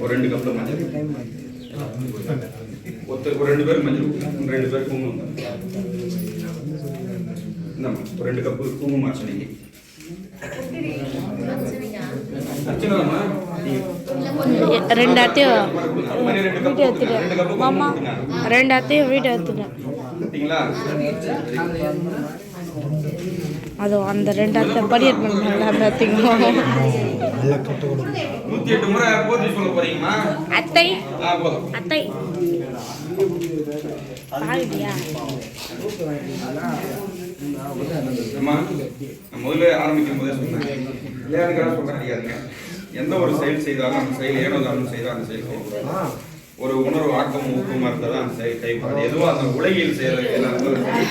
ஒரு ரெண்டு கப்பில் மஞ்சள். ஒருத்தர் ஒரு ரெண்டு பேருக்கு மஞ்சள் ரெண்டு பேருக்கு குங்குமம் இந்தாம்மா ஒரு ரெண்டு கப்பு குங்குமம் அர்ச்சனைக்கு அர்ச்சனாம்மா நீங்க ரெண்டு அத்தையும் அது மாதிரி ரெண்டு கப்பு வீட்டை எடுத்துட்டேன். மாமா குங்குமம் கொடுங்க. ரெண்டு அத்தையும் வீட்டை எடுத்துட்டேன். அது அந்த ரெண்டு அத்தை படியட் பண்ணாங்க அந்த அத்தை. அத்தை. முதல்ல ஆரம்பிக்கும் போதே சொன்னேன். எந்த ஒரு செயல் செய்தாலும் அந்த செயல் ஏனோ தானும் செய்தால் அந்த செயல். ஒரு உணர்வு ஆக்கம் ஊக்கமா இருந்தால் தான் அந்த செயல் கைகூடாது எதுவோ அந்த உலகியல் செயலாக இருந்தாலும் சரி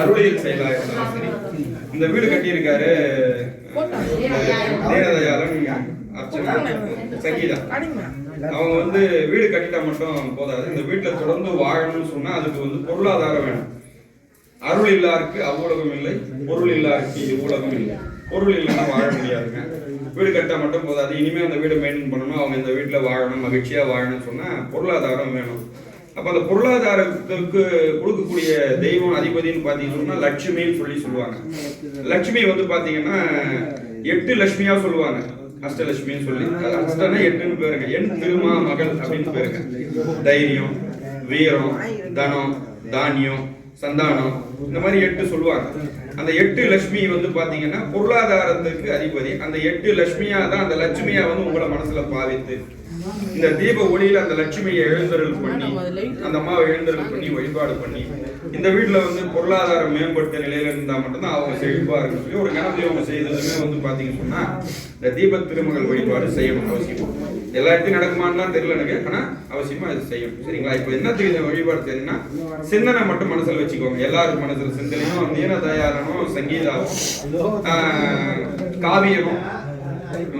அருளியல் செயலாக இருந்தாலும் சரி. இந்த வீடு கட்டியிருக்காரு தீனதயாளன் அர்ச்சனா. சங்கீதா. அவங்க வந்து வீடு கட்டிட்டா மட்டும் போதாது. இந்த வீட்டில் தொடர்ந்து வாழணும்னு சொன்னா அதுக்கு வந்து பொருளாதாரம் வேணும். அருள் இல்லாருக்கு அவ்வுலகம் இல்லை. பொருள் இல்லாருக்கு இவ்வுலகம் இல்லை. பொருள் இல்லைன்னா வாழ முடியாதுங்க. வீடு கட்ட மட்டும் போதாது. இனிமே அந்த வீடு மெயின்டைன் பண்ணணும். அவங்க இந்த வீட்டில் வாழணும் மகிழ்ச்சியா வாழணும்னு சொன்னா பொருளாதாரம் வேணும். அப்ப அந்த பொருளாதாரத்துக்கு கொடுக்கக்கூடிய தெய்வம் அதிபதினு பார்த்தீங்கன்னா லட்சுமின்னு சொல்லி சொல்லுவாங்க. லட்சுமி வந்து பார்த்தீங்கன்னா எட்டு லட்சுமியா சொல்லுவாங்க. அஷ்டலட்சுமின்னு சொல்லி. அஷ்டனா எட்டுன்னு பேருங்க. என் திருமா மகள் அப்படின்னு பேருங்க. தைரியம் வீரம் தனம் தானியம் சந்தானம் இந்த மாதிரி எட்டு சொல்லுவாங்க. அந்த எட்டு லட்சுமி வந்து பாத்தீங்கன்னா பொருளாதாரத்துக்கு அதிபதி. அந்த எட்டு லட்சுமியா தான் அந்த லட்சுமியா வந்து உங்களை மனசுல பாவித்து இந்த தீப ஒளியில அந்த லட்சுமியை எழுந்தருள் பண்ணி அந்த அம்மாவை எழுந்தருள் பண்ணி வழிபாடு பண்ணி இந்த வீட்டுல வந்து பொருளாதாரம் மேம்பட்ட நிலையில இருந்தா மட்டும்தான் அவங்க செழிப்பா இருக்கும் ஒரு கணத்துல அவங்க செய்ததுமே வந்து பாத்தீங்கன்னு சொன்னா இந்த தீப திருமகள் வழிபாடு செய்யணும் அவசியம் எல்லா இடத்தையும் நடக்குமான்லாம் தெரியல எனக்கு. ஆனா அவசியமா அது செய்யணும். சரிங்களா? இப்போ என்னத்துக்கு இந்த வழிபாடு தெரியும்னா சிந்தனை மட்டும் மனசுல வச்சுக்கோங்க. எல்லாரும் மனசுல சிந்தனையும் தீன தயாரனும் சங்கீதாவும் காவியமும்.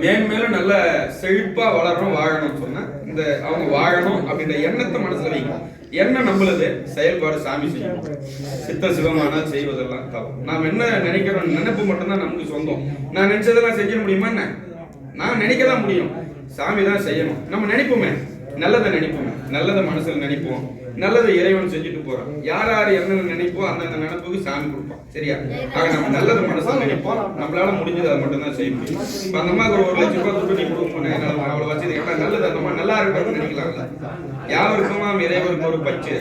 மேன்மேலும் நல்ல செழிப்பா வளரணும் வாழணும்னு சொன்னா இந்த அவங்க வாழணும் அப்படின்ற எண்ணத்தை மனசுல வைங்க என்ன நம்மளது செயல்பாடு சாமி செய்யும் சித்த சிவமானால் செய்வதெல்லாம் தப்பு நாம் என்ன நினைக்கிறோம்? நினைப்பு மட்டும்தான் நமக்கு சொந்தம். நான் நினைச்சதெல்லாம் செஞ்சிட முடியுமா என்ன? நான் நினைக்க தான் முடியும். சாமி தான் செய்யணும். நம்ம நினைப்போமே. நல்லதை நினைப்போமே. நல்லதை மனசுல நினைப்போம். நல்லதை இறைவன் செஞ்சுட்டு போறான். யார் யார் என்னென்ன நினைப்போ அந்தந்த நினைப்புக்கு சாமி கொடுப்பான். சரியா? ஆக நம்ம நல்லதை மனசுல நினைப்போம். நம்மளால முடிஞ்சது அதை மட்டும் தான் செய்ய முடியும். இப்ப அந்த மாதிரி ஒரு லட்சம் ரூபாய் துட்டு நீ கொடுக்கணும் அவ்வளவு வச்சது ஏன்னா நல்லது அந்த மாதிரி நல்லா இருக்கணும்னு நினைக்கலாம்ல. யாவருக்குமாம் இறைவருக்கு ஒரு பச்சை.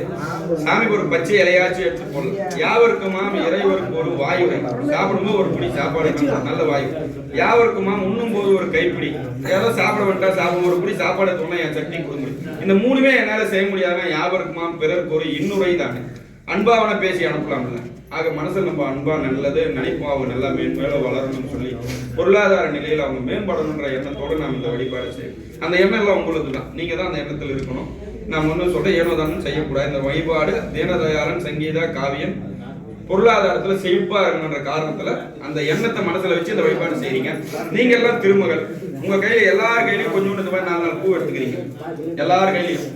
சாமிக்கு ஒரு பச்சை இலையாச்சும் எடுத்து போடலாம். யாவருக்குமாம் இறைவருக்கு ஒரு வாயு சாப்பிடும்போது ஒரு பிடி சாப்பாடு நல்ல வாயு. யாவருக்குமா? உண்ணும் போது ஒரு கைப்பிடி. ஏதோ சாப்பிட வேண்டாம் சாப்பிடும் ஒரு பிடி சாப்பாடு தோணும் என் சட்னி கொடுங்க இந்த மூணுமே என்னால செய்ய முடியாத யாவருக்குமா? பிறருக்கு ஒரு இன்னுரை தானே. அன்பாவன பேசி அனுப்பலாம்ல. ஆக மனசில் நம்ம அன்பா நல்லது நினைப்போம் அவங்க நல்லா மேன்மேல வளரணும்னு சொல்லி பொருளாதார நிலையில் அவங்க மேம்படணுன்ற எண்ணத்தோட நாம் இந்த வழிபாடு செய்யணும். அந்த எண்ணம் எல்லாம் உங்களுக்கு தான் நீங்க தான் அந்த எண்ணத்தில் இருக்கணும். நான் ஒன்றும் சொல்கிறேன் ஏனோ தானும் செய்யக்கூடாது. இந்த வழிபாடு தீனதயாளன் சங்கீதா காவியம் பொருளாதாரத்துல செழிப்பா இருக்கணுன்ற காரணத்துல அந்த எண்ணத்தை மனசுல வச்சு இந்த வழிபாடு செய்றீங்க. நீங்க எல்லாம் திருமகள். உங்க கையில எல்லார் கையிலயும் கொஞ்சோண்டு இந்த மாதிரி நாலு நாள் பூ எடுத்துக்கிறீங்க. எல்லார் கையிலயும்.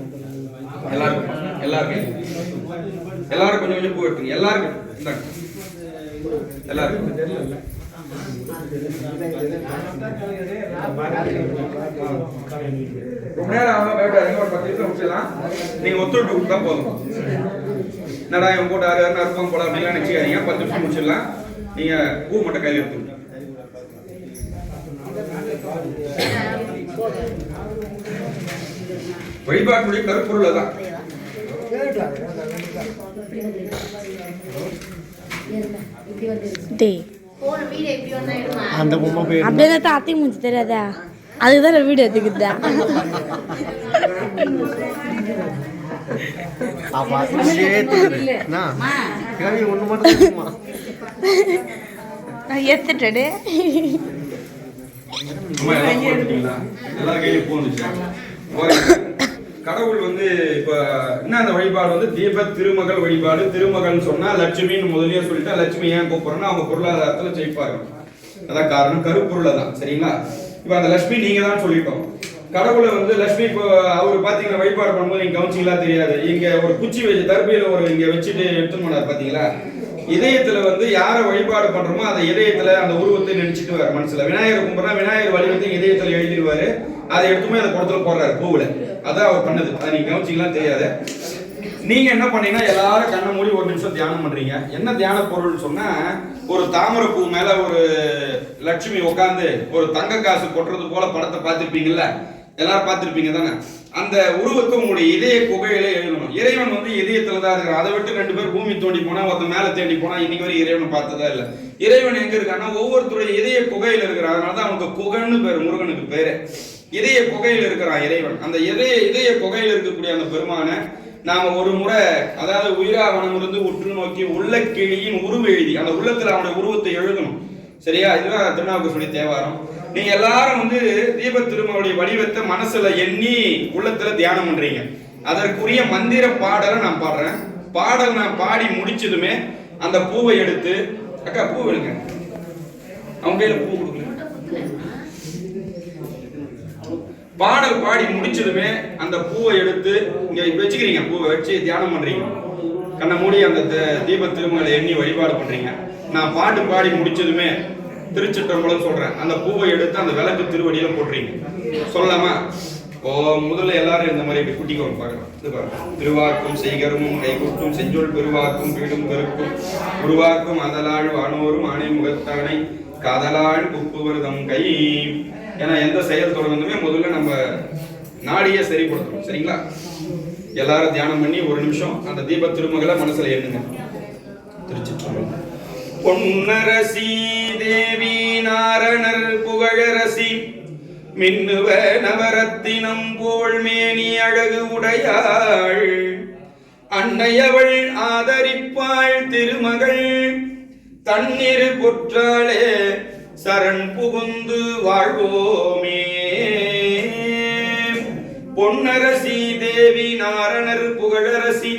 எல்லாருக்கும். எல்லாருக்கும். எல்லாரும் கொஞ்சம் கொஞ்சம் பூ எடுத்துங்க. எல்லாருக்கும். இந்தாங்க. எல்லாருக்கும். ரொம்ப நேரம் ஆகும் பயப்படாதீங்க ஒரு பத்து நிமிஷம் முடிச்சிடலாம். நீங்க ஒத்துழைப்பு கொடுத்தா போதும். என்னடா இவன் போட்டு ஆறு ஆறு அறுப்பாங்க போல அப்படிலாம் நினைச்சுக்காதீங்க. பத்து நிமிஷம் முடிச்சிடலாம். நீங்க பூ மட்டும் கையில் எடுத்துங்க வழிபாட்டுடைய கருப்பொருள் தான் டேய். அந்த பொம்மை போய் அப்படியே தான் அத்தையும் மூஞ்சி தெரியாதா? அதுக்கு தான் வீடியோ எடுத்துக்கிட்டா ஏத்துக்குது. கேள்வி ஒண்ணு மட்டும் நான் எடுத்துட்டேன். கடவுள் வந்து இப்ப என்ன அந்த வழிபாடு வந்து? தீப திருமகள் வழிபாடு. திருமகள்னு சொன்னா லட்சுமின்னு முதல்லயே சொல்லிட்டா லட்சுமி ஏன் கூப்பிடுறோம்னா அவங்க பொருளாதாரத்துல ஜெயிப்பாங்க. அதான் காரணம். கருப்பொருளை தான் சரிங்களா? இப்ப அந்த லட்சுமி நீங்க தான் சொல்லிட்டோம். கடவுளை வந்து லட்சுமி இப்போ அவர் பார்த்தீங்கன்னா வழிபாடு பண்ணும்போது நீங்க கவனிச்சிங்களா தெரியாது. இங்க ஒரு குச்சி வச்சு தர்பியில ஒரு இங்க வச்சுட்டு எடுத்துன்னு போனார் பாத்தீங்களா? இதயத்துல வந்து யாரை வழிபாடு பண்றோமோ அந்த இதயத்துல அந்த உருவத்தை நினைச்சிட்டு வர மனசுல. விநாயகர் கும்பிட்றா விநாயகர் வடிவத்தை இதயத்துல எழுதிடுவாரு. அதை எடுத்துமே அந்த குடத்துல போடுறாரு பூவுல. அதான் அவர் பண்ணது. அதை நீங்க கவனிச்சிக்கலாம் தெரியாது. நீங்க என்ன பண்ணீங்கன்னா எல்லாரும் கண்ணை மூடி ஒரு நிமிஷம் தியானம் பண்றீங்க. என்ன தியான பொருள் சொன்னா ஒரு தாமரை பூ மேல ஒரு லட்சுமி உட்காந்து ஒரு தங்க காசு கொட்டுறது போல படத்தை பார்த்துருப்பீங்களா எல்லாரும் பார்த்துருப்பீங்க தானே? அந்த உருவத்தை உங்களுடைய இதய குகையில எழுதணும். இறைவன் வந்து இதயத்துல தான் இருக்கிறான். அதை விட்டு ரெண்டு பேர் பூமி தோண்டி போனா ஒருத்தன் மேல தேடி போனா இன்னைக்கு வரை இறைவனை பார்த்ததா இல்ல. இறைவன் எங்க இருக்கான்னா ஒவ்வொருத்தருடைய இதய குகையில இருக்கிறான். அதனாலதான் அவனுக்கு குகன்னு பேர் முருகனுக்கு பேரு. இதய குகையில் இருக்கிறான் இறைவன். அந்த இதய இதய குகையில் இருக்கக்கூடிய அந்த பெருமானை நாம ஒரு முறை அதாவது உயிராவனம் இருந்து உற்று நோக்கி உள்ள கிளியின் உருவ எழுதி அந்த உள்ளத்துல அவனுடைய உருவத்தை எழுதணும். சரியா? இதுதான் திருநாவுக்கு சொல்லி தேவாரம். நீங்க எல்லாரும் வந்து தீப திருமகளுடைய வடிவத்தை மனசுல எண்ணி உள்ளத்துல தியானம் பண்றீங்க. அதற்குரிய மந்திர பாடலை நான் பாடுறேன். பாடல் நான் பாடி முடிச்சதுமே அந்த பூவை எடுத்து அக்கா பூ எடுங்க. அவங்க கையில பூ கொடுக்கல பாடல் பாடி முடிச்சதுமே அந்த பூவை எடுத்து இங்க வச்சுக்கிறீங்க பூவை வச்சு தியானம் பண்றீங்க. கண்ணை மூடி அந்த த- தீப திருமகளை எண்ணி வழிபாடு பண்றீங்க. நான் பாட்டு பாடி முடிச்சதுமே திருச்சிற்றம்பலம் சொல்றேன். அந்த பூவை எடுத்து அந்த விளக்கு திருவடியில போடுறீங்க. சொல்லாமா ஓ முதல்ல எல்லாரும் இந்த மாதிரி இப்படி குட்டிக்கோங்க பார்க்கலாம் இது பாருங்க. திருவாக்கும் செய்கரமும் கைகூட்டும் செஞ்சொல் பெருவாக்கும் வீடும் பெருக்கும். உருவாக்கும் அதலாள் வானோரும் ஆணை முகத்தானை கதலாழ் குப்புவர்தம் கை. ஏன்னா எந்த செயல் தொடங்குமே முதல்ல நம்ம நாடியை சரிப்படுத்தணும். சரிங்களா? எல்லாரும் தியானம் பண்ணி ஒரு நிமிஷம் அந்த தீப திருமகளை மனசுல எண்ணுங்க திருச்சிற்றம்பலம். பொன்னரசி தேவி நாரணர் புகழரசி. மின்னுவ நவரத்தினம் போல் மேனி அழகு உடையாள். அன்னையவள் ஆதரிப்பாள் திருமகள். தண்ணீர் பொற்றாளே சரண் புகுந்து வாழ்வோமே. பொன்னரசி தேவி நாரணர் புகழரசி.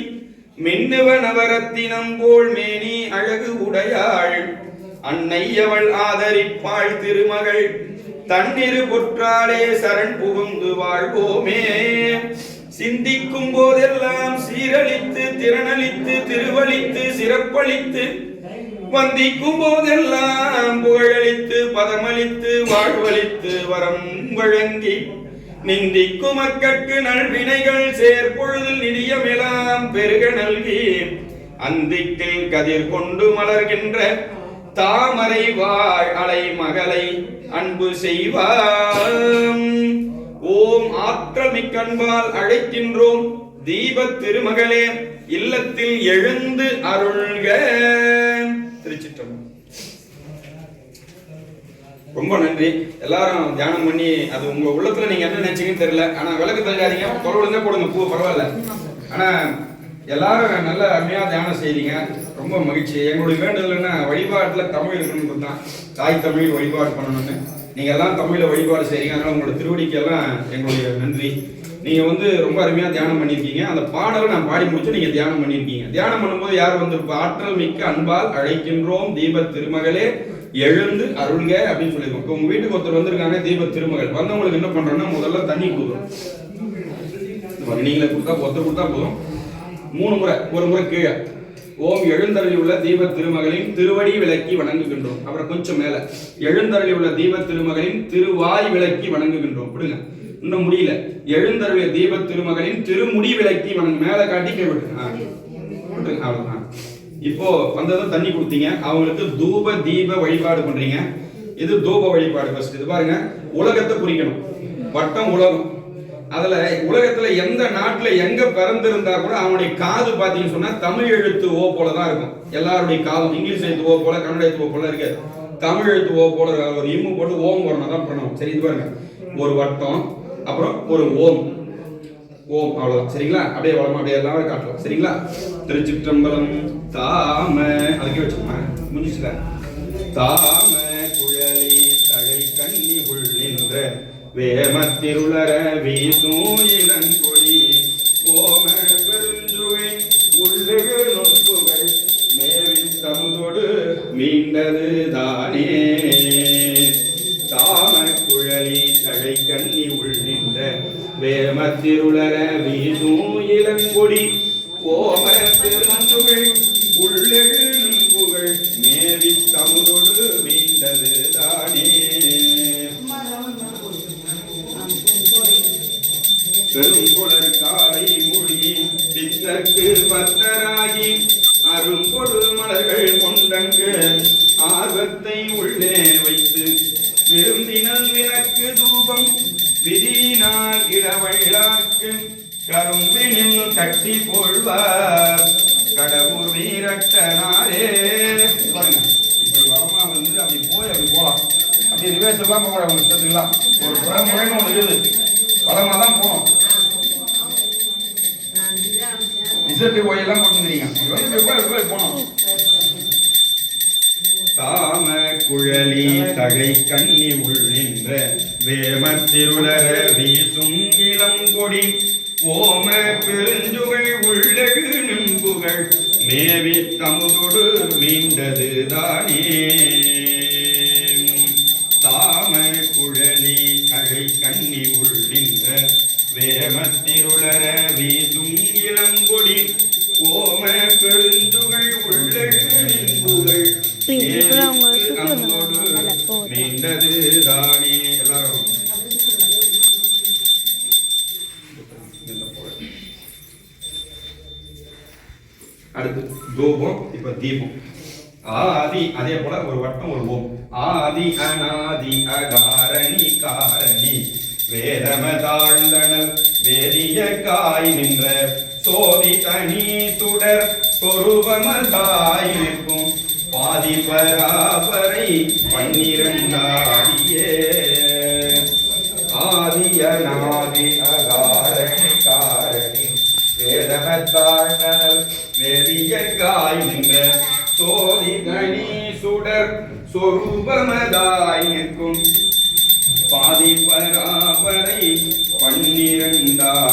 மின்னுவ நவரத்தினம் போல் மேனி அழகு உடையாள். அன்னையவள் ஆதரிப்பாள் திருமகள். தன்னிரு புற்றாலே சரண் புகுந்து வாழ்வோமே. சிந்திக்கும் போதெல்லாம் சீரழித்து திறனளித்து திருவழித்து சிறப்பளித்து வந்திக்கும் போதெல்லாம் புகழளித்து பதமளித்து வாழ்வளித்து வரம் வழங்கி நிந்திக்கும் மக்கட்கு நல்வினைகள் சேர்ப்பொழுதில் நிதியமெல்லாம் பெருக நல்கி அந்திக்கில் கதிர் கொண்டு மலர்கின்ற தாமரை வாழ் அலை மகளை அன்பு செய்வாம். ஓம் ஆற்றமிக்கன்பால் அழைக்கின்றோம் தீபத் திருமகளே இல்லத்தில் எழுந்து அருள்க. திருச்சிற்றம்பலம். ரொம்ப நன்றி. எல்லாரும் தியானம் பண்ணி அது உங்க உள்ளத்துல நீங்க என்ன நினைச்சீங்கன்னு தெரியல. ஆனா விளக்கு தள்ளாதீங்க. தொலைவுல போடுங்க. பூ பரவாயில்ல. ஆனா எல்லாரும் நல்ல அருமையாக தியானம் செய்கிறீங்க ரொம்ப மகிழ்ச்சி. எங்களுடைய வேண்டுதல் என்ன? தமிழ் இருக்கணும்னு தான் தாய் தமிழ் வழிபாடு பண்ணணும்னு. நீங்கள் எல்லாம் தமிழில் வழிபாடு செய்கிறீங்க அதனால் உங்களோட திருவடிக்கு எல்லாம் எங்களுடைய நன்றி. நீங்கள் வந்து ரொம்ப அருமையாக தியானம் பண்ணியிருக்கீங்க அந்த பாடலை நான் பாடி முடிச்சு நீங்கள் தியானம் பண்ணியிருக்கீங்க தியானம் பண்ணும்போது யார் வந்திருப்பா ஆற்றல் மிக்க அன்பால் அழைக்கின்றோம் தீப திருமகளே. எழுந்து அருள்க அப்படின்னு சொல்லியிருக்கோம் இப்போ உங்கள் வீட்டுக்கு ஒருத்தர் வந்திருக்காங்க தீப திருமகள். வந்தவங்களுக்கு என்ன பண்ணுறோன்னா முதல்ல தண்ணி கொடுக்குறோம் நீங்களே கொடுத்தா ஒருத்தர் கொடுத்தா போதும். மூணு முறை ஒரு முறை கீழே. ஓம் எழுந்தருளி உள்ள தீப திருமகளின் திருவடி விளக்கி வணங்குகின்றோம். அப்புறம் கொஞ்சம் மேல. எழுந்தருளி உள்ள தீப திருமகளின் திருவாய் விளக்கி வணங்குகின்றோம். விடுங்க. இன்னும் முடியல. எழுந்தருளிய தீப திருமகளின் திருமுடி விளக்கி வணங்கு. மேல காட்டி கை விட்டுருங்க. அவ்வளவுதான். இப்போ வந்ததும் தண்ணி கொடுத்தீங்க. அவங்களுக்கு தூப தீப வழிபாடு பண்றீங்க. இது தூப வழிபாடு ஃபர்ஸ்ட் இது பாருங்க. உலகத்தை குறிக்கணும். வட்டம் உலகம். அதுல உலகத்துல எந்த நாட்டுல எங்க பிறந்திருந்தா கூட அவனுடைய காது பாத்தீங்கன்னு சொன்னா தமிழ் எழுத்து ஓ போல தான் இருக்கும். எல்லாருடைய காதும் இங்கிலீஷ் எழுத்து ஓ போல கன்னட எழுத்து ஓ போல இருக்காது. தமிழ் எழுத்து ஓ போல ஒரு இம்மு போட்டு ஓம் வரணும் தான் பண்ணணும் சரி இது பாருங்க. ஒரு வட்டம் அப்புறம் ஒரு ஓம். ஓம் அவ்வளவுதான். சரிங்களா? அப்படியே வளமா அப்படியே எல்லாமே காட்டலாம் சரிங்களா? திருச்சிற்றம்பலம் தாம அதுக்கே வச்சுக்கோங்க. முடிஞ்சுச்சுல? தா குழலி தழை கண்ணி உள் நின்ற வேமத்திருளர வீசும் இளங்கொடி ஓம பெருஞ்சுவை உள்ளெழு நொப்புகள் மேவில் தமுதோடு மீண்டது தானே. தாம குழலி தழை கண்ணி உள் நின்ற வேமத்திருளர அப்படி ரிவேர்ஸ் எல்லாம் போக கூடாது இஷ்டத்துக்குலாம் ஒரு புறமுறைன்னு ஒன்று இருக்குது. வளமா தான் போகணும். இசட்டு ஒய் எல்லாம் போட்டுக்கிறீங்க போகணும்? தாம குழலி தகை கண்ணி உள்ளின்ற வேமத்திருளர வீசும் இளம் கொடி. ஓம பெருஞ்சுகை உள்ளகு நின்புகள் மேவி தமுதொடு மீண்டது தானே. அடுத்து தூபம் இப்ப தீபம் ஆதி அதே போல ஒரு வட்டம் ஒரு ஓம். ஆதி அநாதி அகாரணி காரணி. வேதம தாழ்ந்தனல் வேதிய காய் நின்ற. சோதி தனி சுடர் சொருபமதாய் நிற்கும் பாதி பராபரை பன்னிரண்டாடியே. ஆதி அநாதி அகா வேதமத்தாழ்நல் வேதியற்காய் நின்ற சோதி கணி சுடர் சொரூபமதாய் நிற்கும். பாதி பராபரை பன்னிரண்டாரியே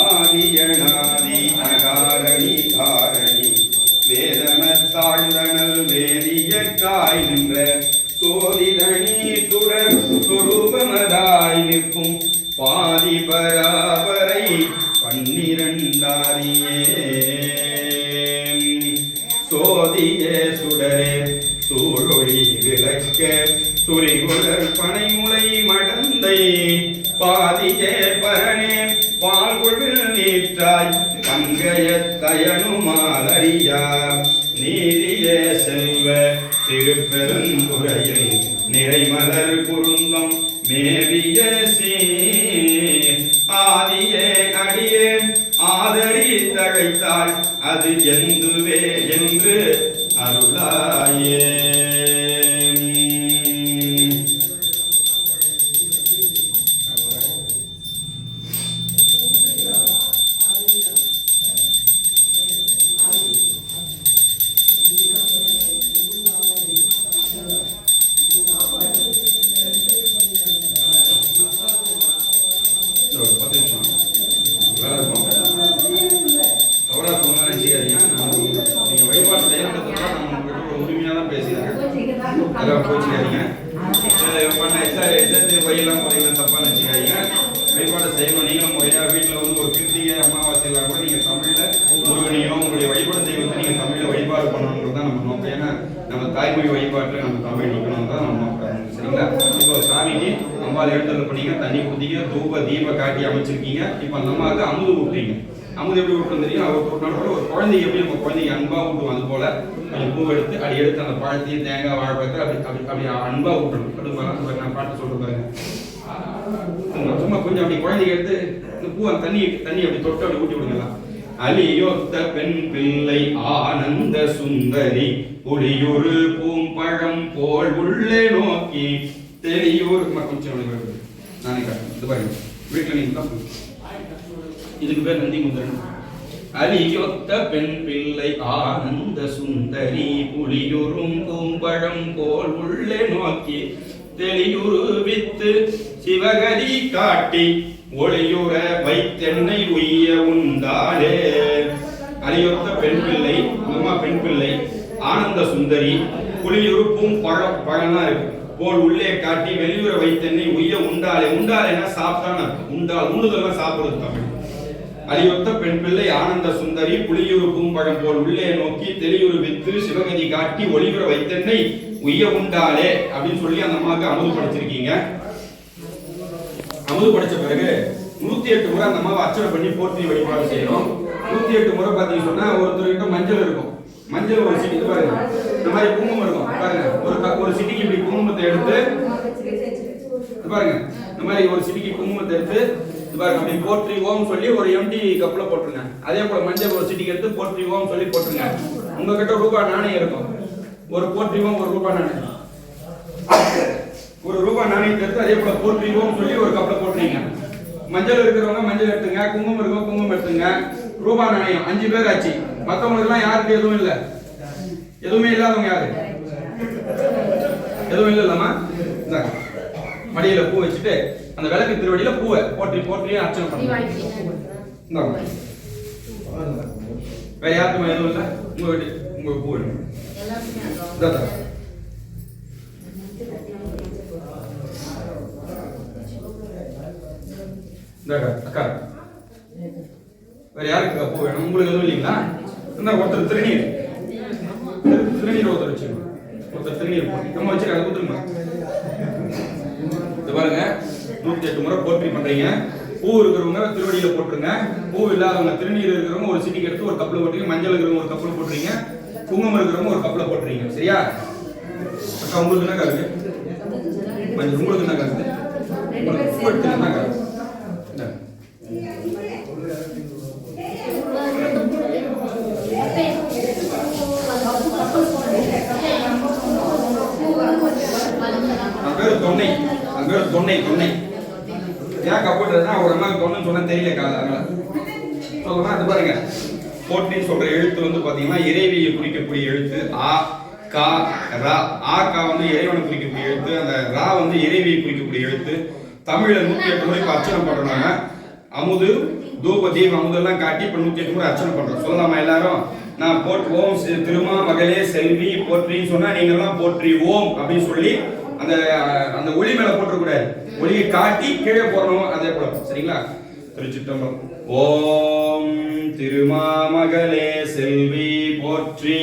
ஆதியனாதி அகாரணி காரணி வேதமத்தாழ்ந்தனல் வேதியற்காய் நின்ற சோதிதனி சுடர் சொரூபமதாய் நிற்கும். பாதி பராபரை பன்னிரண்டாரியே சோதியே சுடரே சூழொளி விளக்க சுரிகுழல் பனைமுளை மடந்தை. பாதியே பரணே பால்குழல் நீற்றாய் பங்கைய பழத்தையும் தேங்காய் வாழைப்பழத்தை அப்படி அப்படி அப்படி அன்பாக விட்டுரும் அப்படி பாருங்க நான் பாட்டு சொல்கிறேன் பாருங்க. சும்மா- கொஞ்சம் அப்படி குழந்தைங்க எடுத்து இந்த பூ அந்த தண்ணி தண்ணி அப்படி தொட்டு அப்படி ஊட்டி விடுங்களா? அலியொத்த பெண் பிள்ளை ஆனந்த சுந்தரி ஒளியொரு பூம்பழம் போல் உள்ளே நோக்கி தெளியூர் கொஞ்சம் நானே காட்டுறேன். இது பாருங்க. வீட்டில் நீங்கள் தான் இதுக்கு பேர் நந்தி முந்திரன் அலியொத்த பெண் பிள்ளை ஆனந்த சுந்தரி புலியுறும் பூம்பழம் போல் உள்ளே நோக்கி தெளியுருவித்து சிவகரி காட்டி ஒளியுற வைத்தென்னை உய்ய உண்டாலே. அலியொத்த பெண் பிள்ளை அம்மா பெண் பிள்ளை ஆனந்த சுந்தரி புலியுறுப்பும் பழம் பழனா இருக்கு. போல் உள்ளே காட்டி வெளியுற வைத்தென்னை உய்ய உண்டாலே. உண்டாலேன்னா சாப்பிட்டான அர்த்தம். உண்டால் உண்ணுதெல்லாம் சாப்பிடுறது தமிழ். அலியொத்த பெண் பிள்ளை ஆனந்த சுந்தரி புலியுறு பூம்பழம் போல் உள்ளே நோக்கி தெளியுறு வித்து சிவகதி காட்டி ஒளிபுற வைத்தென்னை உய்ய உண்டாலே அப்படின்னு சொல்லி அந்த அம்மாவுக்கு அமுது படைச்சிருக்கீங்க. அமுது படிச்ச பிறகு நூத்தி எட்டு முறை அந்த அம்மாவை அர்ச்சனை பண்ணி போற்றி வழிபாடு செய்யணும். நூத்தி எட்டு முறை பாத்தீங்கன்னு சொன்னா ஒருத்தர்கிட்ட மஞ்சள் இருக்கும். மஞ்சள் ஒரு சிட்டி பாருங்க. இந்த மாதிரி குங்குமம் இருக்கும். பாருங்க. ஒரு ஒரு சிட்டிக்கு இப்படி குங்குமத்தை எடுத்து பாருங்க. இந்த மாதிரி ஒரு சிட்டிக்கு குங்குமத்தை எடுத்து பாருங்க அப்படி போற்றி ஓம் சொல்லி ஒரு எம்டி கப்ல போட்டுருங்க. அதே போல மஞ்சள் ஒரு சிட்டிக்கு எடுத்து போற்றி ஓம் சொல்லி போட்டுருங்க. உங்ககிட்ட ரூபாய் நாணயம் இருக்கும். ஒரு போற்றி ஓம் ஒரு ரூபாய் நாணயம். ஒரு ரூபாய் நாணயத்தை எடுத்து அதே போல போற்றி ஓம் சொல்லி ஒரு கப்ல போட்டுறீங்க மஞ்சள் இருக்கிறவங்க மஞ்சள் எடுத்துங்க குங்குமம் இருக்கவங்க குங்குமம் எடுத்துங்க. ரூபாய் நாணயம் அஞ்சு பேர் ஆச்சு. மத்தவங்களுக்கு எல்லாம் யாருக்கு எதுவும் இல்ல? எதுவுமே இல்லாதவங்க யாரு? எதுவும் இல்ல இல்லம்மா? மடியில் மடியில பூ வச்சுட்டு அந்த விளக்கு திருவடியில பூவை போற்றி போற்றி அர்ச்சனை பண்ணுங்க. வேற யாருக்கும் எதுவும் இல்ல? உங்க வீட்டு உங்க பூ. இந்தாங்க, அக்கா. வேற யாருக்கு பூ வேணும்? உங்களுக்கு எதுவும் இல்லைங்களா? இந்த ஒருத்தர் திருநீர். திரு- திருநீர் ஒருத்தர் வச்சுக்கணும் ஒருத்தர் திருநீர் நம்ம வச்சுருக்காங்க கொடுத்துருங்க. இது பாருங்க. நூத்தி எட்டு முறை போற்றி பண்றீங்க. பூ இருக்கிறவங்க திருவடியில போட்டுருங்க. பூ இல்லாதவங்க திருநீர் இருக்கிறவங்க ஒரு சிட்டிக்கு எடுத்து ஒரு கப்பல போட்டுறீங்க மஞ்சள் இருக்கிறவங்க ஒரு கப்பல போட்டுறீங்க குங்குமம் இருக்கிறவங்க ஒரு கப்பல போட்டுறீங்க சரியா? அக்கா உங்களுக்கு என்ன இருக்கு மஞ்சள். உங்களுக்கு என்ன உங்களுக்கு பூ? இந்தாங்க. அவன் பேரு தொன்னை. பேரு தொன்னை தொன்னை. ஏன் கப்பட்டுறதுனா ஒரு அம்மாவுக்கு சொன்னா தெரியல காதாங்க அதனால. அது பாருங்க. போட்டின்னு சொல்ற எழுத்து வந்து பாத்தீங்கன்னா இறைவியை குறிக்கக்கூடிய எழுத்து ஆ கா ரா. ஆ கா வந்து இறைவனை குறிக்கக்கூடிய எழுத்து அந்த ரா வந்து இறைவியை குறிக்கக்கூடிய எழுத்து. தமிழில் நூத்தி எட்டு முறை இப்போ அர்ச்சனை பண்றாங்க. அமுது தூப தீபம் அமுதெல்லாம் காட்டி இப்ப நூத்தி எட்டு முறை அர்ச்சனை பண்றோம். சொல்லலாமா எல்லாரும்? நான் போட் ஓம் சி- திருமா மகளே செல்வி போற்றின்னு சொன்னா நீங்க எல்லாம் போற்றி ஓம் அப்படின்னு சொல்லி அந்த அந்த ஒளி மேல போட்டுற ஒளியை காட்டி கீழே போடணும் அதே போல. சரிங்களா? திருச்சிட்டம்பரம் ஓம் திருமாமகளே செல்வி போற்றி.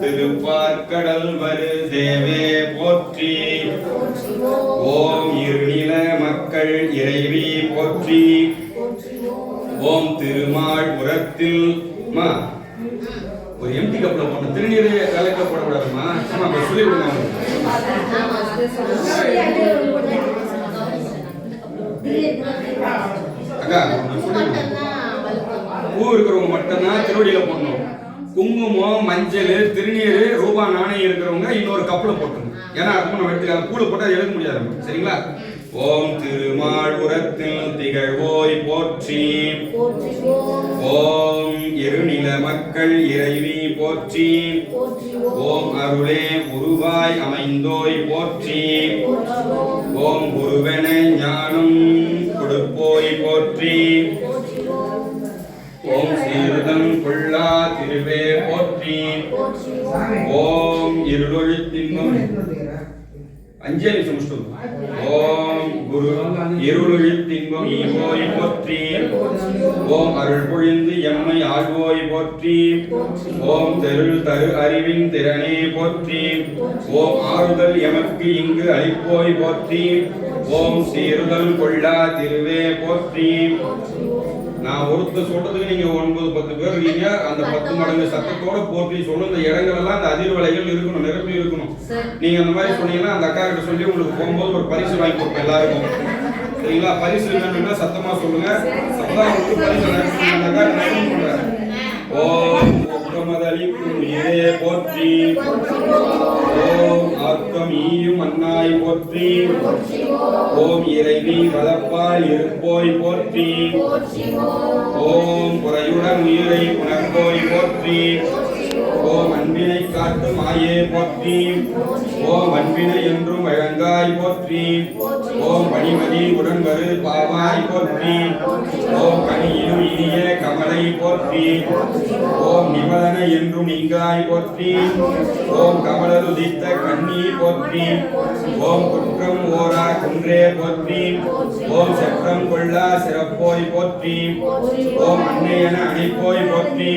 திருப்பார்கடல் வரு தேவே போற்றி. ஓம் இருநில மக்கள் இறைவி போற்றி. ஓம் திருமால் உரத்தில் மா ஒரு எம்டி கப்பில் போடணும் திருநீர் கலக்க போடக்கூடாதுமா? சும்மா அப்ப சொல்லி விடுங்க அக்கா பூ இருக்கிறவங்க மட்டும்தான் திருவடியில் போடணும். குங்குமம் மஞ்சள் திருநீர் ரூபா நாணயம் இருக்கிறவங்க இன்னொரு கப்பில் போட்டுருங்க ஏன்னா அதுக்கு நம்ம எடுத்துக்கலாம் பூல போட்டால் எழுத முடியாது சரிங்களா? ஓம் திருமால் திகழ்வோய் போற்றி. ஓம் இருநில மக்கள் இறைவி போற்றி. ஓம் அருளே உருவாய் அமைந்தோய் போற்றி. ஓம் குருவென ஞானம் கொடுப்போய் போற்றி. ஓம் சீருதம் கொள்ளா திருவே போற்றி. ஓம் இருளொழித்தின்னும் அஞ்சே நிமிஷம் முடிச்சுட்டு ஓம் இருளில் திங்கும் ஈவோய் போற்றி. ஓம் அருள் பொழிந்து எம்மை ஆழ்வோய் போற்றி. ஓம் தெருள் தரு அறிவின் திறனே போற்றி. ஓம் ஆறுதல் எமக்கு இங்கு அளிப்போய் போற்றி. ஓம் சீருதல் கொள்ளா திருவே போற்றி. நான் ஒருத்தர் சொல்றதுக்கு நீங்க ஒன்பது பத்து பேர் இருக்கீங்க. அந்த பத்து மடங்கு சத்தத்தோட போற்றி சொல்லும் இந்த இடங்கள் எல்லாம் அந்த அதிர்வலைகள் இருக்கணும் நிரப்பி இருக்கணும். நீங்க அந்த மாதிரி சொன்னீங்கன்னா அந்த அக்கா கிட்ட சொல்லி உங்களுக்கு போகும்போது ஒரு பரிசு வாங்கி கொடுப்பேன் எல்லாருக்கும். சரிங்களா? பரிசு வேணும்னா சத்தமா சொல்லுங்க. அப்பதான் உங்களுக்கு பரிசு வாங்கி அந்த இதே போற்றி. ஓம் அர்க்கம் ஈயும் அன்னாய் போற்றி. ஓம் இறைவி வளப்பால் இருப்போய் போற்றி. ஓம் குறையுடன் உயிரை உணர்ந்தோய் போற்றி. ஓம் அன்பினை காட்டும் ஆயே போற்றி. ஓம் அன்பினை என்றும் வழங்காய் போற்றி. ஓம் பணிமதி உடன் வரு பாவாய் போற்றி. ஓம் கனியினும் இனிய கமலை போற்றி. ஓம் நிமலன என்றும் நீங்காய் போற்றி. ஓம் கமலருதித்த கண்ணி போற்றி. ஓம் குற்றம் ஓரா குன்றே போற்றி. ஓம் சற்றம் கொள்ளா சிறப்போய் போற்றி. ஓம் அன்னையன அணைப்போய் போற்றி.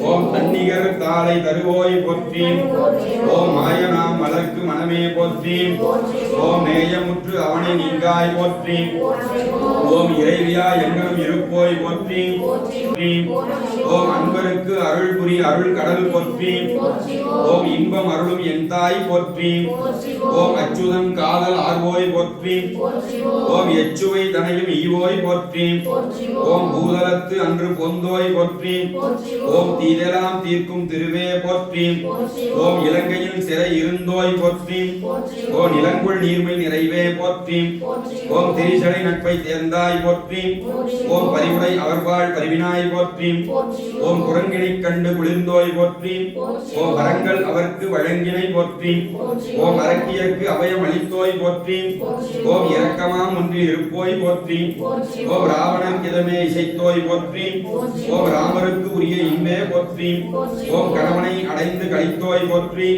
ஓம் தன்னிகர் தாளை தருவோய் போற்றி. ஓம் மாயனாம் மலர்க்கு மனமே போற்றி. ஓம் நேயமுற்று அவன் நீங்காய் போற்றி. ஓம் இறை இறைவியா எங்கனும் இருப்போய் போற்றி. ஓம் அன்பருக்கு அருள் புரி அருள் கடல் போற்றி. ஓம் இன்பம் அருளும் என் தாய் போற்றி. ஓம் அச்சுதம் காதல் ஆர்வோய் போற்றி. ஓம் எச்சுவை தனையும் ஈவோய் போற்றி. ஓம் பூதலத்து அன்று பொந்தோய் போற்றி. ஓம் தீதெல்லாம் தீர்க்கும் திருவே போற்றி. ஓம் இலங்கையில் சிறை இருந்தோய் போற்றி. ஓம் இளங்குள் நீர்மை நிறைவே போற்றி. ஓம் திரிசடை நட்பை தேர்ந்தாய் போற்றி. ஓம் பரிவுடை அவர்வாள் பரிவினாய் போற்றி ஓம் குரங்கினை கண்டு குளிர்ந்தோய் போற்றி ஓம் வரங்கள் அவர்க்கு வழங்கினை போற்றி ஓம் அரக்கியர்க்கு அபயம் அளித்தோய் போற்றி ஓம் இரக்கமாம் ஒன்றில் இருப்போய் போற்றி ஓம் ராவணன் கிதமே இசைத்தோய் போற்றி ஓம் ராமருக்கு உரிய இன்பே போற்றி ஓம் கணவனை அடைந்து கழித்தோய் போற்றி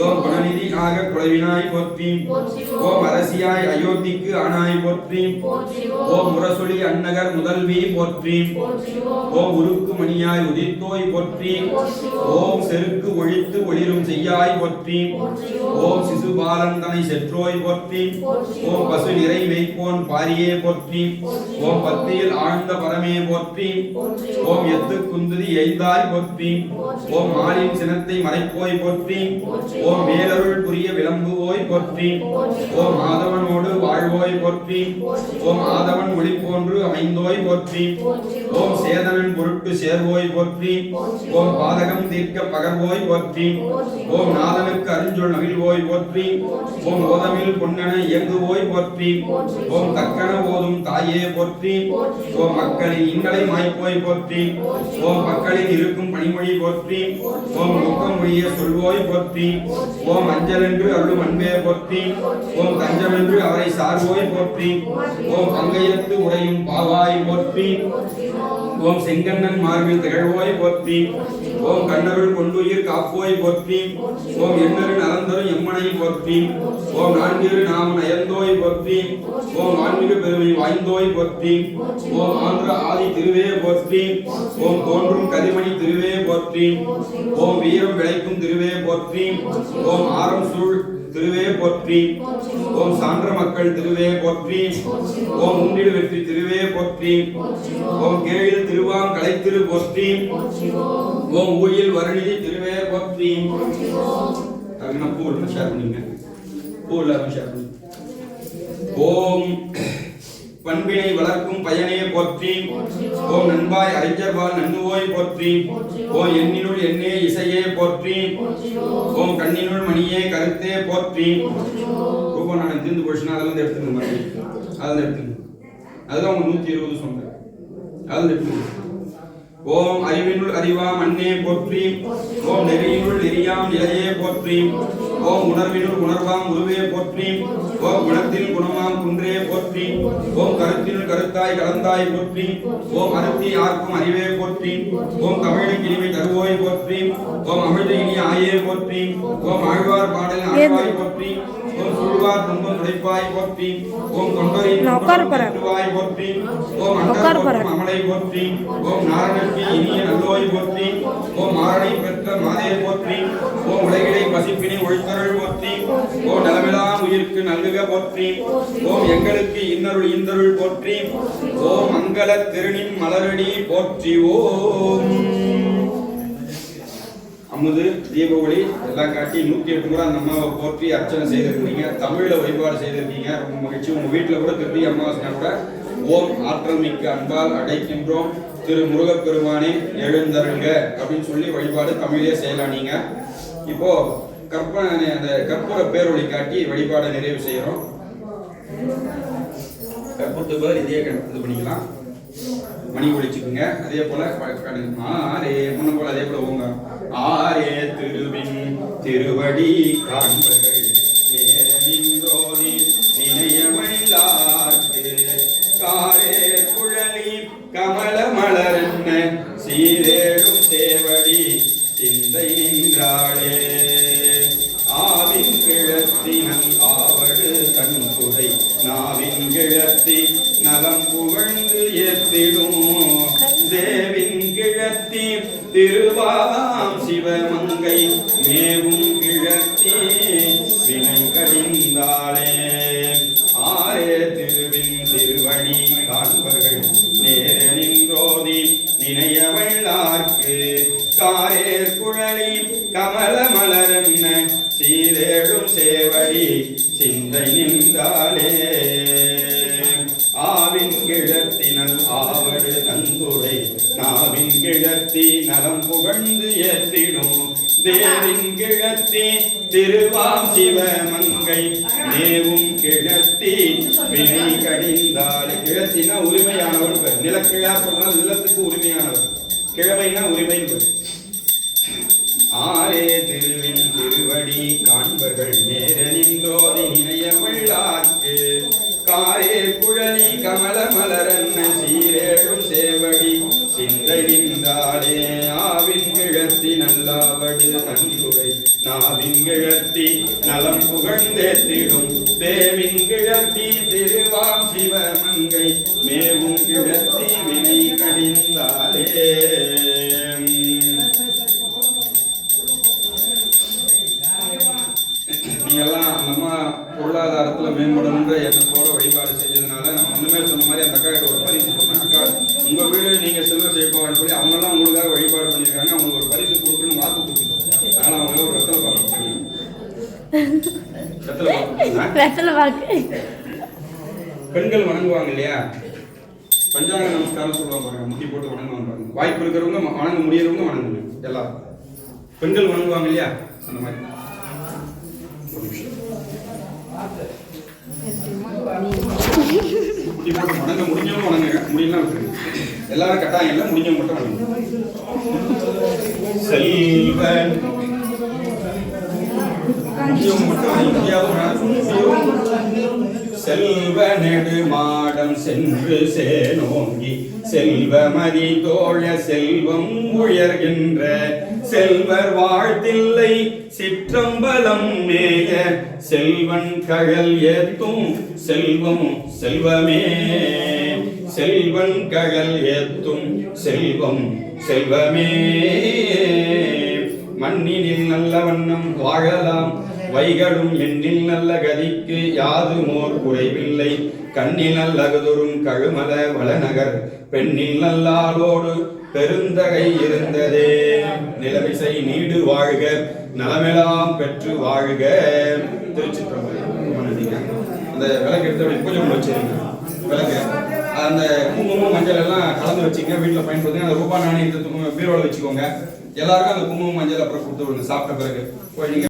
ஓம் குணநிதி ஆக குழவினாய் போற்றி ஓம் அரசியாய் அயோத்திக்கு ஆனாய் போற்றி ஓம் முரசொலி அன்னகர் முதல்வி போற்றி ஓம் உருக்கு மணியாய் உதித்தோய் போற்றி ஓம் செருக்கு ஒழித்து ஒளிரும் செய்யாய் போற்றி ஓம் சிசுபாலந்தனை செற்றோய் போற்றி ஓம் பசு நிறை மெய்ப்போன் பாரியே போற்றி ஓம் பத்தியில் ஆழ்ந்த பரமே போற்றி ஓம் எத்து குந்துதி எய்தாய் போற்றி ஓம் மாலின் சினத்தை மறைப்போய் போற்றி ஓம் மேலருள் புரிய விளம்புவோய் போற்றி ஓம் மாதவனோடு வாழ்வோய் போற்றி ஓம் ஆதவன் ஒளி போன்று அமைந்தோய் போற்றி ஓம் சேதனன் பொருட்டு சேர்வோய் போற்றி ஓம் பாதகம் தீர்க்க பகர்வோய் போற்றி ஓம் நாதனுக்கு அருஞ்சொல் நகிழ்வோய் போற்றி ஓம் ஓதமில் பொன்னன இயங்குவோய் போற்றி ஓம் தக்கன ஓதும் தாயே போற்றி ஓம் மக்களின் இன்னலை மாய்ப்போய் போற்றி ஓம் மக்களின் இருக்கும் பணிமொழி போற்றி ஓம் முக்கமொழிய சொல்வோய் போற்றி ஓம் அஞ்சல் என்று அருளும் அன்பே போற்றி ஓம் தஞ்சம் என்று அவரை சார்வோய் போற்றி ஓம் பங்கையத்து பாவாய் போற்றி. ஓம் செங்கண்ணன் மார்பில் திகழ்வோய் போற்றி. ஓம் கண்ணருள் கொண்டுயிர் காப்போய் போற்றி. ஓம் எண்ணரு நலந்தரும் எம்மனை போற்றி. ஓம் நான்கிரு நாம நயந்தோய் போற்றி. ஓம் ஆன்மீக பெருமை வாய்ந்தோய் போற்றி. ஓம் ஆந்திர ஆதி திருவே போற்றி. ஓம் தோன்றும் கதிமணி திருவே போற்றி. ஓம் வீரம் விளைக்கும் திருவே போற்றி. ஓம் ஆரம் சூழ் திருவே போற்றி. ஓம் சான்ற மக்கள் திருவே போற்றி. ஓம் உண்டிடு வெற்றி திருவே போற்றி. ஓம் கேழில் திருவாம் கலைத்திரு போற்றி. ஓம் ஊயில் வருணிதி திருவே போற்றி. அதுக்கு பூ ஷேர் பண்ணுங்க பூ எல்லாரும் ஷேர் பண்ணுங்க ஓம் பண்பினை வளர்க்கும் பயனே போற்றி. ஓம் நண்பாய் அறிஞர்வால் நன்னுவோய் போற்றி. ஓம் எண்ணினுள் எண்ணே இசையே போற்றி. ஓம் கண்ணினுள் மணியே கருத்தே போற்றி. ரூபா நான் தீர்ந்து போச்சுன்னா வந்து எடுத்துங்க மறுபடியும். அதில் எடுத்துங்க அதுதான் உங்க நூத்தி இருபது சொன்னேன். அதில் எடுத்துங்க ஓம் அறிவினுள் அறிவாம் அன்னே போற்றி. ஓம் நெறியினுள் நெறியாம் நிலையே போற்றி. ஓம் உணர்வினுள் உணர்வாம் உருவே போற்றி. ஓம் குணத்தில் குணமாம் குன்றே போற்றி. ஓம் கருத்தினுள் கருத்தாய் கலந்தாய் போற்றி. ஓம் அருத்தி ஆர்க்கும் அறிவே போற்றி. ஓம் தமிழுக்கு இனிமை தருவோய் போற்றி. ஓம் அமிழ்த இனிய ஆயே போற்றி. ஓம் ஆழ்வார் பாடல் ஆழ்வாய் போற்றி. ஓம் சுழ்வார் துன்பம் போற்றி. ஓம் தொண்டரின் போற்றி. ஓம் அண்டர். அமலை போற்றி. ஓம் நாரணனுக்கு இனிய நல்லோய் போற்றி. ஓம் மாரணை பெற்ற மாதே போற்றி. ஓம் உலகிலை பசிப்பினை ஒழித்தருள் போற்றி. ஓம் நலமெல்லாம் உயிருக்கு நல்குக போற்றி. ஓம் எங்களுக்கு இன்னருள் இந்தருள் போற்றி. ஓம் மங்கள திருநின் மலரடி போற்றி. ஓம். அமுது தீபாவளி எல்லாம் காட்டி நூத்தி எட்டு முறை அந்த அம்மாவை போற்றி அர்ச்சனை செய்திருக்கீங்க. தமிழ்ல வழிபாடு செய்திருக்கீங்க. ரொம்ப மகிழ்ச்சி. உங்க வீட்டுல கூட திருப்பி அமாவாசை கூட ஓம் ஆற்றல் மிக்க அன்பால் அடைக்கின்றோம். திரு முருகப்பெருமானே எழுந்தருங்க அப்படின்னு சொல்லி வழிபாடு தமிழே செய்யலாம் நீங்க. இப்போ கற்பனை அந்த கற்பூர பேரொழி காட்டி வழிபாடை நிறைவு செய்யறோம். கற்பூரத்து பேர் இதே கண் இது பண்ணிக்கலாம். மணி ஒழிச்சுக்குங்க. அதே போல ப- முன்ன போல அதே போல ஓங்க ஆரே திருவின் திருவடி காண்பது. ஆவடு நந்துரை நாவின் கிழத்தி நலம் புகழ்ந்து ஏற்றிடும் தேவின் கிழத்தி திருவாம் சிவ மங்கை தேவும் கிழத்தி வினை கடிந்தாள் கிழத்தினா உரிமையானவர் நிலக்கிழா சொன்னால் நிலத்துக்கு உரிமையானவர். கிழமைனா உரிமை நீங்கெல்லாம் அந்த அம்மா பொருளாதாரத்தில் மேம்படணுன்ற எண்ணத்தோட வழிபாடு செஞ்சதுனால நம்ம ஒன்றுமே சொன்ன மாதிரி அந்த அக்கா கிட்ட ஒரு பரிசு சொன்னேன் அக்கா உங்கள் வீடு நீங்கள் செல்வ சேர்ப்பான்னு சொல்லி அவங்கெல்லாம் உங்களுக்காக வழிபாடு பண்ணியிருக்காங்க. அவங்களுக்கு ஒரு பரிசு கொடுக்கணும்னு வாக்கு கொடுத்துட்டோம். அதனால் அவங்க ஒரு ரத்தல பாக்கு. பெண்கள் வணங்குவாங்க இல்லையா? பஞ்சாங்க நமஸ்காரம் சொல்லுவாங்க பாருங்க. முட்டி போட்டு வணங்குவாங்க பாருங்க. வாய்ப்பு இருக்கிறவங்க வணங்க முடியறவங்க வணங்குங்க. எல்லாரும். பெண்கள் வணங்குவாங்க இல்லையா? அந்த மாதிரி ஒரு நிமிஷம். முட்டி போட்டு வணங்க முடிஞ்சவங்க வணங்குங்க. முடியலாம் விட்டுருங்க. எல்லாரும் கட்டாயம் இல்லை முடிஞ்சவங்க மட்டும் வணங்குங்க. செல்வன். முடிஞ்சவங்க மட்டும் வணங்க முடியாதவங்க செல்வ நெடுமாடம் சென்று சேனோங்கி செல்வமதி தோழ செல்வம் உயர்கின்ற செல்வர் வாழ்த்தில்லை சிற்றம்பலம் மேய செல்வன் கழல் ஏத்தும் செல்வம் செல்வமே. செல்வன் கழல் ஏத்தும் செல்வம் செல்வமே. மண்ணினில் நல்ல வண்ணம் வாழலாம் வைகளும் எண்ணில் நல்ல கதிக்கு யாது மோர் குறைவில்லை. கண்ணில் நல்லகுதுரும் கழுமல வளநகர் பெண்ணில் நல்லாளோடு பெருந்தகை இருந்ததே. நிலவிசை நீடு வாழ்க நலமெல்லாம் பெற்று வாழ்க. திருச்சிற்றம்பலம். அந்த விளக்கு எடுத்து அப்படி பூஜை பண்ணி வச்சிருங்க. விளக்கு. அந்த குங்குமம் மஞ்சள் எல்லாம் கலந்து வச்சுங்க. வீட்டில் பயன்படுத்துங்க. அந்த ரூபா நாணயத்தை பீரோவில் வச்சுக்கோங்க. எல்லாருக்கும் அந்த குங்குமம் மஞ்சள் அப்புறம் கொடுத்து விடுங்க. சாப்பிட்ட பிறகு. போய் நீங்கள்